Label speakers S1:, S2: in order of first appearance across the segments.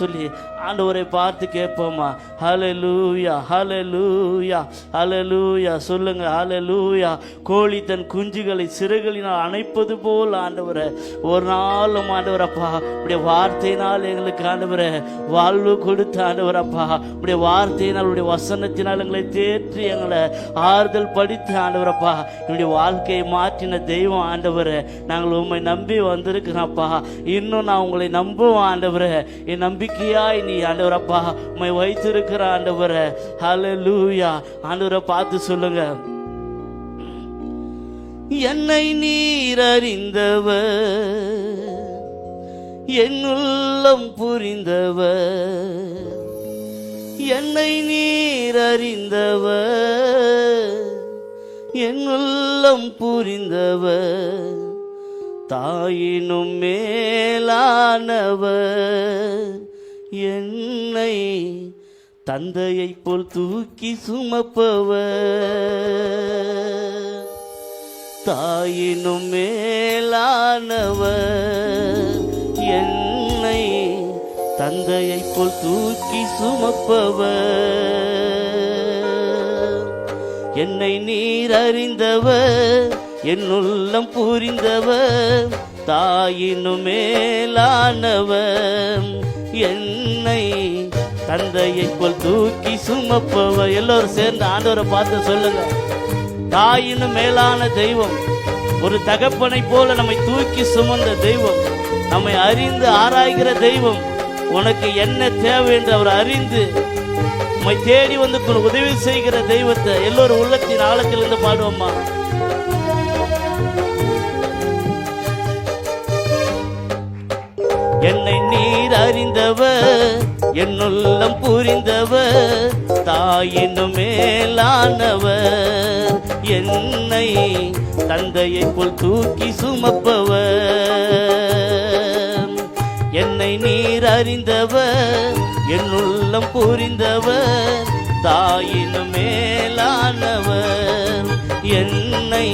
S1: சொல்லி ஆண்டவரை பார்த்து கேட்போமா ஹalleluya ஹalleluya லூயா சொல்லுங்க ஹalleluya கோழி தன் குஞ்சுகளை சிறுகளினால் அணைப்பது போல் ஆண்டவரை. ஒரு நாளும் ஆண்டவரப்பா உடைய வார்த்தையினால் எங்களுக்கு ஆண்டவரை வாழ்வு கொடுத்த ஆண்டவரப்பா. உடைய வார்த்தையினால் உடைய வசனத்தினால் எங்களை தேற்றி எங்களை ஆறுதல் படித்து ஆண்டவரப்பா. என்னுடைய வாழ்க்கையை மாற்றின தெய்வம் ஆண்டவரை. நாங்கள் உண்மை நம்பி வந்திருக்கிறோம்ப்பா இன்னும் நான் உங்களை நம்புவோம் ஆண்டவரை. என் நம்பி நம்பிக்கையாய் நீ ஆண்டவரப்பா உண்மை வைத்திருக்கிற ஆண்டவரை. ஹalleluya ஆண்டவரை பார்த்து சொல்லுங்க. என்னை நீர் அறிந்தவர் என் உள்ளம் புரிந்தவர் என்னை நீர் அறிந்தவர் என் உள்ளம் புரிந்தவர் தாயினும் மேலானவர் என்னை தந்தையைப் போல் தூக்கி சுமப்பவர். தாயினும் மேலானவர். என்னை தந்தையைப் போல் தூக்கி சுமப்பவர். என்னை நீர் அறிந்தவர் என் உள்ளம் புரிந்தவர். தாயினும் மேலானவர். என்னை தந்தையை போல் தூக்கி சுமப்பவ எல்லோரும் சேர்ந்து ஆண்டவரை பார்த்து சொல்லுங்க. தாயினும் மேலான தெய்வம் ஒரு தகப்பனை போல நம்மை தூக்கி சுமந்த தெய்வம் நம்மை அறிந்து ஆராய்கிற தெய்வம் உனக்கு என்ன தேவை என்று அவர் அறிந்து உண்மை தேடி வந்து உதவி செய்கிற தெய்வத்தை எல்லோரும் உள்ளத்தின் ஆழத்திலிருந்து பாடுவோம்மா. என்னை அறிந்தவ என்னுள்ளம் புரிந்தவ தாயினும் மேலானவர் என்னை தந்தையைப் போல் தூக்கி சுமப்பவர். என்னை நீர் அறிந்தவர் என்னுள்ளம் புரிந்தவர் தாயினும் மேலானவர் என்னை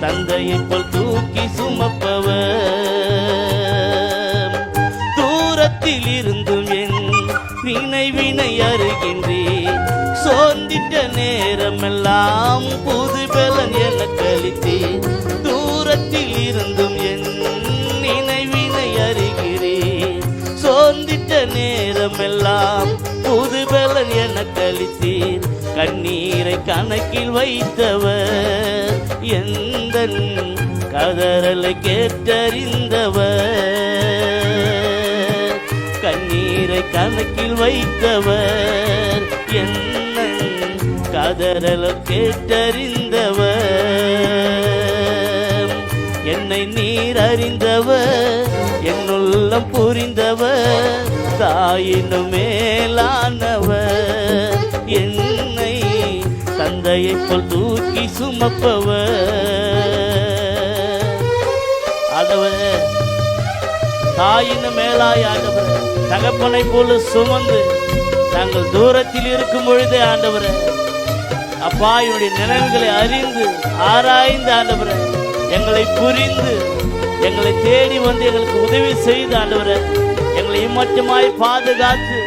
S1: தந்தையை போல் தூக்கி சுமப்பவர். தூரத்தில் இருந்தும் என் வினை அருகின்றேன். சோர்ந்திட்ட நேரமெல்லாம் புது பலன் என கழித்தேன். தூரத்தில் இருந்தும் என் நினைவினை அருகிறேன். சோர்ந்திட்ட நேரமெல்லாம் புது பலன் என கழித்தேன். கண்ணீரை கணக்கில் வைத்தவர் எந்த கதறலை கேட்டறிந்தவர். கணக்கில் வைத்தவர். என்ன கதறல கேட்டறிந்தவர். என்னை நீர் அறிந்தவர் என்னுள்ளம் புரிந்தவர் தாயினும் மேலானவர். என்னை தந்தையை போல் தூக்கி சுமப்பவர். ஆண்டவரே தாயின் மேலாய் ஆண்டவர் தகப்பனை போல சுமந்து நாங்கள் தூரத்தில் இருக்கும் பொழுதே ஆண்டவர் அப்பா என்னுடைய நினைவுகளை அறிந்து ஆராய்ந்து ஆண்டவர் எங்களை புரிந்து எங்களை தேடி வந்து எங்களுக்கு உதவி செய்து ஆண்டவர் எங்களை இம்மட்டுமாய் பாதுகாத்து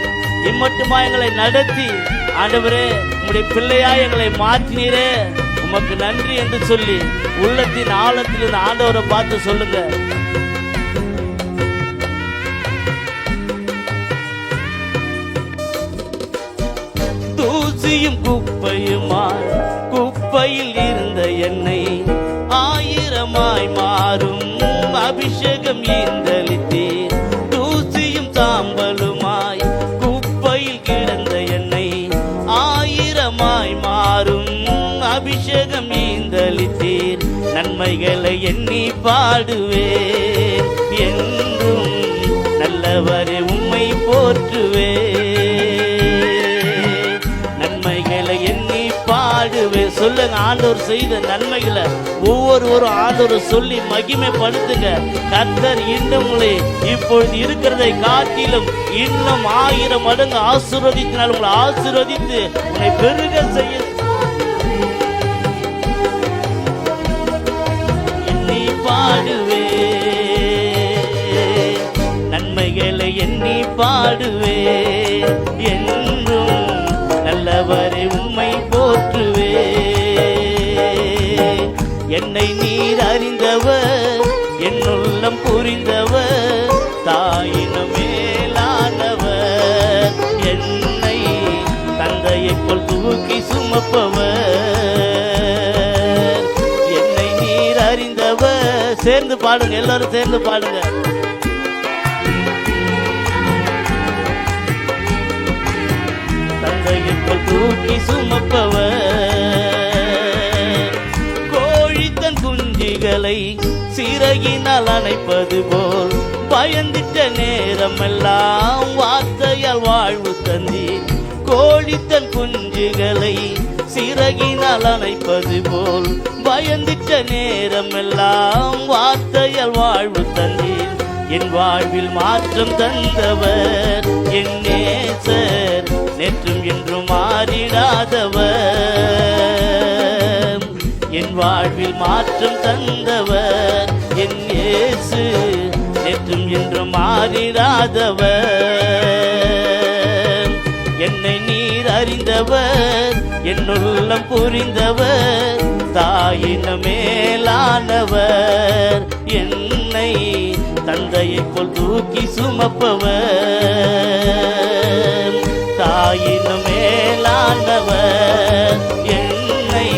S1: இம்மட்டுமாய் எங்களை நடத்தி ஆண்டவரே உங்களுடைய பிள்ளையாய் எங்களை மாற்றினீரே உமக்கு நன்றி என்று சொல்லி உள்ளத்தின் ஆழத்தில் ஆண்டவரை பார்த்து சொல்லுங்க. தூசியும் குப்பையுமாய் குப்பையில் இருந்த என்னை ஆயிரமாய் மாறும். அபிஷேகம் ஈந்தளித்தேன் தூசியும் சாம்பலுமாய் குப்பையில் கிடந்த என்னை ஆயிரமாய் மாறும். அபிஷேகம் ஈந்தளித்தேன் நன்மைகளை எண்ணி பாடுவே என்றும் நல்லவரே உம்மை போற்றுவேன். சொல்லுங்க ஆண்டவர் செய்த நன்மைகளை ஒவ்வொருவரும் ஆண்டவர் சொல்லி மகிமைப்படுத்துங்க. கர்த்தர் இன்னும் உங்களை இப்பொழுது இருக்கிறதை காட்டிலும் இன்னும் ஆயிரம் மடங்கு ஆசீர்வதித்தினால் உங்களை ஆசீர்வதித்து உன்னை பெருக செய்ய எண்ணி பாடுவே. நன்மைகளை எண்ணி பாடுவே. பாடுங்க எல்லாரும் சேர்ந்து பாடுங்க. தந்தையின் தூக்கி சுமப்பவர். கோழி தன் குஞ்சுகளை சிறகினால் அணைப்பது போல் பயந்திட்ட நேரமெல்லாம் வார்த்தையால் வாழ்வு தந்தி கோழி தன் குஞ்சுகளை சிறகினால் அணைப்பது போல் பயந்திட்ட நேரமெல்லாம் வார்த்தையால் வாழ்வு தந்தீர். என் வாழ்வில் மாற்றம் தந்தவர் என் நேசர் நேற்றும் என்றும் மாறிடாதவர். என் வாழ்வில் மாற்றம் தந்தவர் என் இயேசு நேற்றும் என்றும் மாறிடாதவர். என்னை நீர் அறிந்தவர் என்னுள்ளம் புரிந்தவர் தாயின மேலானவர். என்னை தந்தையை போல் தூக்கி சுமப்பவர். தாயின மேலானவர். என்னை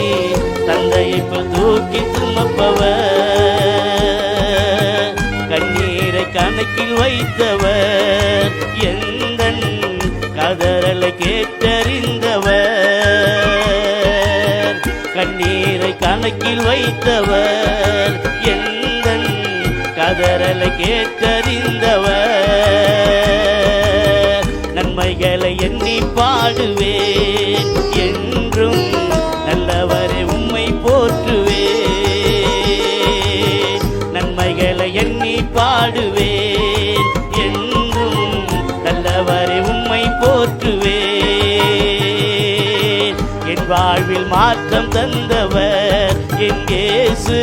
S1: தந்தையை போல் தூக்கி சுமப்பவர். கண்ணீரை கணக்கில் வைத்தவர். எந்தன் கதறலை கேட்டறிந்தவர். கணக்கில் வைத்தவர் எந்தன் கதறலை கேட்டறிந்தவர். நன்மைகளை எண்ணி பாடுவேன் என்றும் நல்லவரை உம்மை போற்றுவேன். நன்மைகளை எண்ணி பாடுவேன் என்றும் நல்லவரை உம்மை போற்றுவேன். என் வாழ்வில் மாற்றம் தந்தவர் எங்கேசு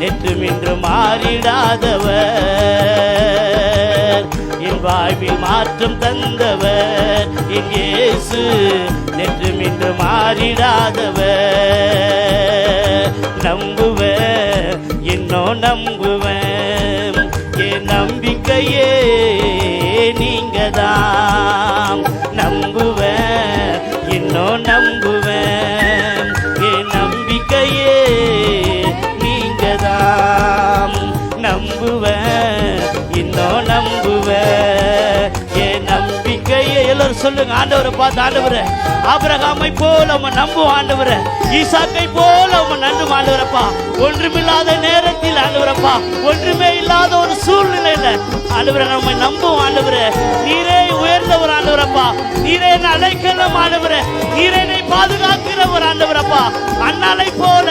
S1: இயேசு இன்று மாறிடாதவர். என் வாழ்வில் மாற்றம் தந்தவர். எங்கேசு இயேசு இன்று மாறிடாதவர். நம்புவேன் என்னோ நம்புவேன். என் நம்பிக்கையே சொல்லுங்க ஆண்டவரை பார்த்து ஆண்டவரை. ஆபிரகாமை போல அவன் நம்பும் ஆண்டவரை. ஈசாக்கை போல அவன் நம்பும் ஆண்டவரப்பா. ஒன்றுமில்லாத நேரத்தில் ஆண்டவரப்பா. ஒன்றுமே இல்லாத ஒரு சூழ்நிலையில ஆண்டவரை நம்ம நம்பும் ஆண்டவரை. நீரே உயர்ந்தவர் ஆண்டவரப்பா. நீரே என்னை அழைக்கணும் ஆண்டவரை நீரே என்னை பாதுகாக்கிறவர் ஆண்டவரப்பா. அண்ணாலை போல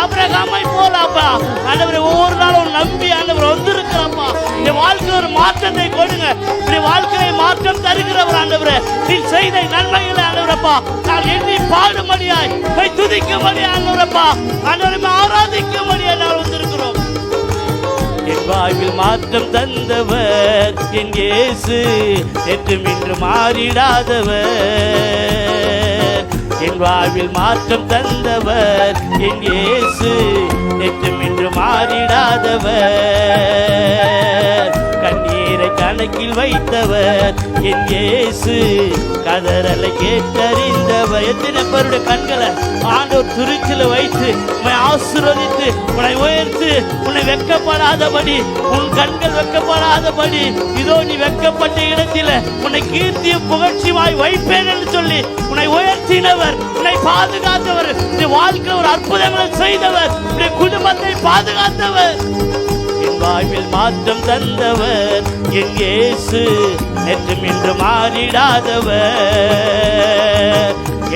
S1: அபிரகாமை போல அப்பா. ஆண்டவரை ஒவ்வொரு நாளும் நம்பி ஆண்டவர் வந்திருக்கிறப்பா. இந்த வாழ்க்கை ஒரு மாற்றத்தை கொடுங்க. இந்த வாழ்க்கையை மாற்றம் தருகிறவர் ஆண்டவர. நீ செய்த நன்மைகளை ஆண்டவரப்பா. நான் எண்ணி பாடும்படியாய் போய் துதிக்கும்படியாய் ஆண்டவரப்பா. ஆண்டவரை ஆராதிக்கும்படியாய் நான் வந்திருக்கிறோம். என் வாழ்வில் மாற்றம் தந்தவர் என் இயேசு. என்றும் இன்று மாறிடாதவர். என் வாழ்வில் மாற்றம் தந்தவர் என் இயேசு. என்றும் இன்று மாறிடாதவர். கணக்கில் வைத்தவர் என் இயேசு. கதறலை கேட்டறிந்தவர் எத்தனை பேருடைய கண்களை ஆண்டோர் துருக்கில வைத்து உன்னை ஆசீர்வதித்து உன்னை உயர்த்து உன்னை வெக்கப்படாதபடி உன் கண்கள் வெக்கப்படாதபடி இதோ நீ வெக்கப்பட்ட இடத்தில உன்னை கீர்த்தியும் புகழ்ச்சியுமாய் வைப்பேன் என்று சொல்லி உன்னை உயர்த்தினவர் உன்னை பாதுகாத்தவர் இந்த வாழ்க்கை ஒரு அற்புதங்களை செய்தவர் உன்னுடைய குடும்பத்தை பாதுகாத்தவர். வாழ்வில் மாற்றம் தந்தவர். என் இயேசு நேற்றும் இன்று மாறிடாதவர்.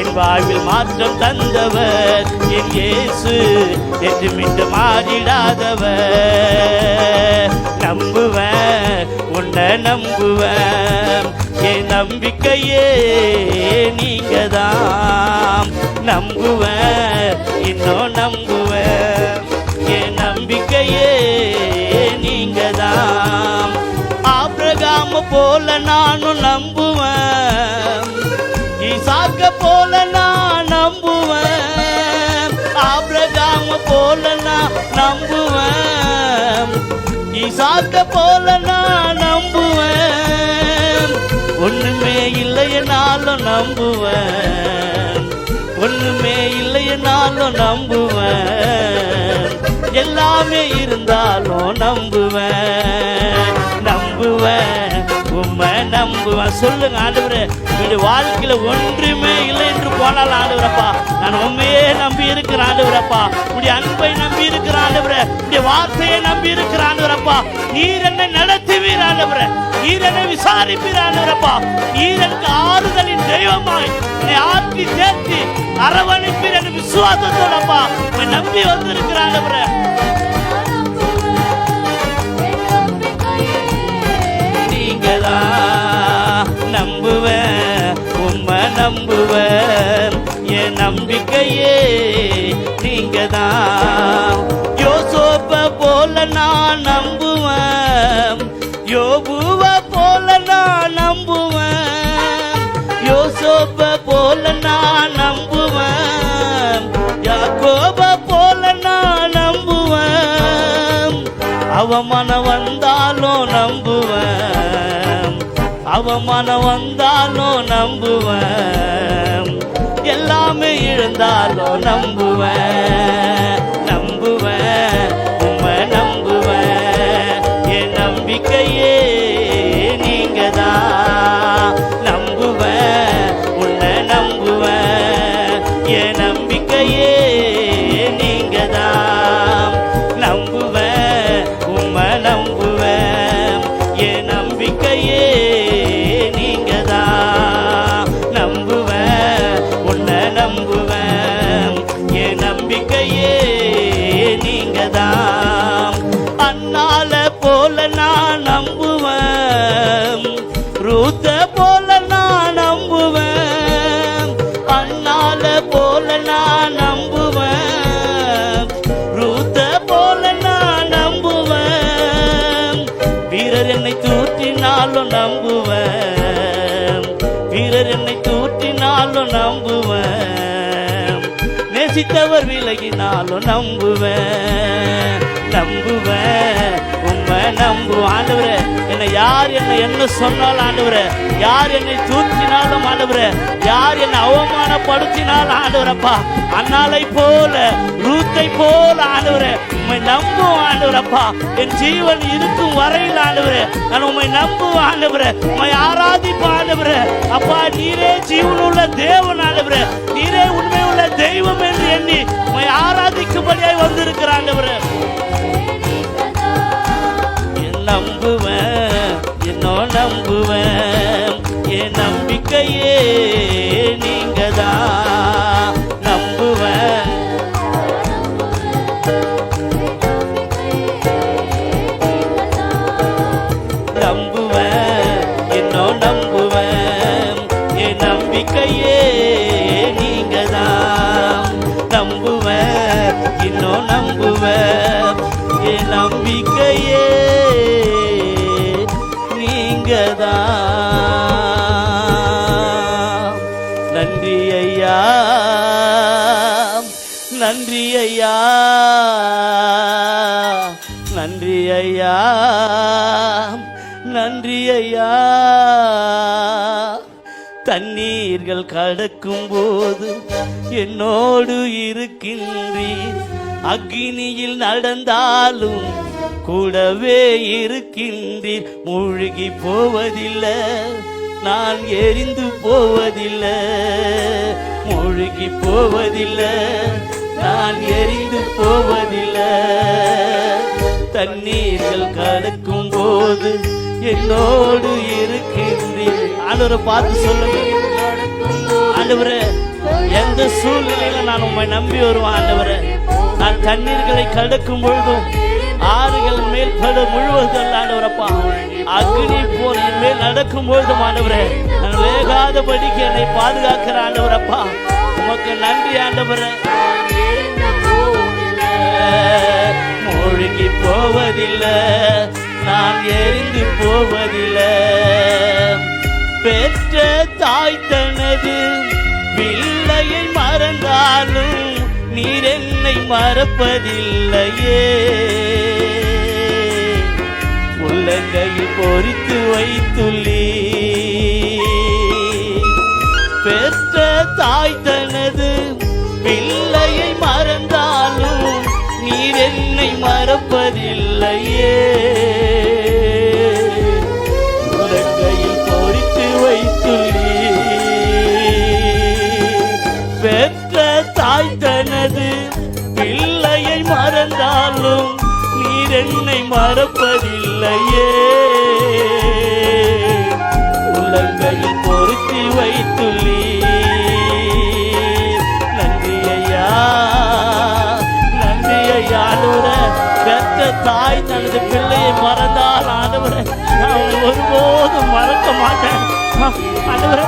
S1: என் வாழ்வில் மாற்றம் தந்தவர். என் இயேசு நேற்றும் இன்று மாறிடாதவர். நம்புவேன் உன்னை நம்புவேன் என் நம்பிக்கையே நீங்க தான் நம்புவேன் இன்னும் நம்புவேன் என் நம்பிக்கையே ஆபிரகாம போல நானும் நம்புவேன். ஈசாக்க போல நான் நம்புவேன். ஆபிரகாம போல நான் நம்புவேன். ஈசாக்க போல நான் நம்புவேன். ஒண்ணுமே இல்லையனாலும் நம்புவேன். ஒண்ணுமே இல்லையனாலும் நம்புவேன். எல்லாமே இருந்தாலும் நம்புவேன் நம்புவேன். உண்மை நம்புவேன். சொல்லுங்க ஆண்டவரே. என்னுடைய வாழ்க்கையில ஒன்றுமே இல்லை என்று போனால் ஆண்டவரப்பா நான் உண்மையே நம்பி இருக்கிறேன் ஆண்டவரப்பா. உடைய அன்பை நம்பி இருக்கிற ஆண்டவரே. உடைய வார்த்தையை நம்பி இருக்கிற ஆண்டவரப்பா. நீர் என்னை நடத்துவீர் ஆண்டவரே. நீர் என்னை விசாரிப்பீர் ஆண்டவரப்பா. நீர் எனக்கு ஆறுதலின் தெய்வமாய் என்னை ஆற்றி சேர்த்து அரவணைப்பீர் என்று விசுவாசத்தோடப்பா. நம்பி வந்திருக்கிறேன் ஆண்டவரே. நம்புவேன் உம்மை நம்புவேன் என் நம்பிக்கையே நீங்க தான் யோசோப்ப போல நான் நம்புவேன். யோபுவ போல நான் நம்புவேன். யோசோப்ப போல நான் நம்புவேன். யாக்கோப போல நான் நம்புவேன். அவமான அவமானம் வந்தாலும் நம்புவேன். எல்லாமே இழந்தாலும் நம்புவேன். தூற்றினாலும் நம்புவேன். நேசித்தவர் விலகினாலும் நம்புவேன். நம்புவேன். வேண்டாம் நம்பு ஆண்டவரே. என்னை யார் என்னை என்ன சொன்னாலும் ஆண்டவரே. யார் என்னை தூக்கினாலும் ஆண்டவரே. யார் என்னை அவமானப்படுத்தினாலும் ஆண்டவரப்பா. அண்ணாலை போல ரூத்தை போல ஆண்டவரே. உண்மை நம்பும் ஆண்டவரப்பா. என் ஜீவன் இருக்கும் வரையில் ஆண்டவரே. நான் உண்மை நம்புவேன் ஆண்டவரே. உண்மை ஆராதி ஆண்டவரே. அப்பா நீரே ஜீவனுள்ள தேவன் ஆண்டவரே. நீரே உண்மை உள்ள தெய்வம் என்று எண்ணி உண்மை ஆராதிக்கும்படியாய் வந்திருக்கிற நம்புவேன். என் நம்பிக்கையே நன்றி ஐயா. நன்றி ஐயா. நன்றி ஐயா. தண்ணீர்கள் கடக்கும் போது என்னோடு இருக்கின்றீர். அக்னியில் நடந்தாலும் கூடவே இருக்கின்றீர். மூழ்கி போவதில்லை நான் எரிந்து போவதில்லை. மூழ்கி போவதில்லை நான் எரிந்து போவதில்லை. தண்ணீர்கள் கலக்கும் போது என்னோடு இருக்கின்றீர். ஆண்டவரை பார்த்து சொல்லுங்க. ஆண்டவரை எந்த சூழ்நிலையில நான் உண்மை நம்பி வருவேன் ஆண்டவரை? நான் தண்ணீர்களை கடக்கும் பொழுதும் ஆறுகள் மேல் பல முழுவதும் ஆண்டவரப்பா. அக்னி போல் என் மேல் நடக்கும் பொழுதும் ஆண்டவரே நான் வேகாதபடிக்கு என்னை பாதுகாக்கிற ஆண்டவரப்பா. உமக்கு நன்றி ஆண்டவரே. மூழ்கி போவதில்லை. நான் எரிந்து போவதில்லை. பெற்ற தாய் தனது பிள்ளையை மறந்தாலும் நீர் என்னை மறப்பதில்லையே. உள்ளங்கையில் பொறித்து வைத்துள்ளீ பெற்ற தாய் என்னை மறப்பதில்லையே பொறித்து வைத்துள்ளி பெற்ற தாய் தனது பிள்ளையை மறந்தாலும் நீர் என்னை மறப்பதில்லையே. தாய் தனது பிள்ளையை மறந்தால் ஆண்டவரை நான் ஒருபோதும் மறக்க மாட்டேன். ஆண்டவரை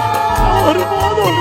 S1: ஒருபோதும்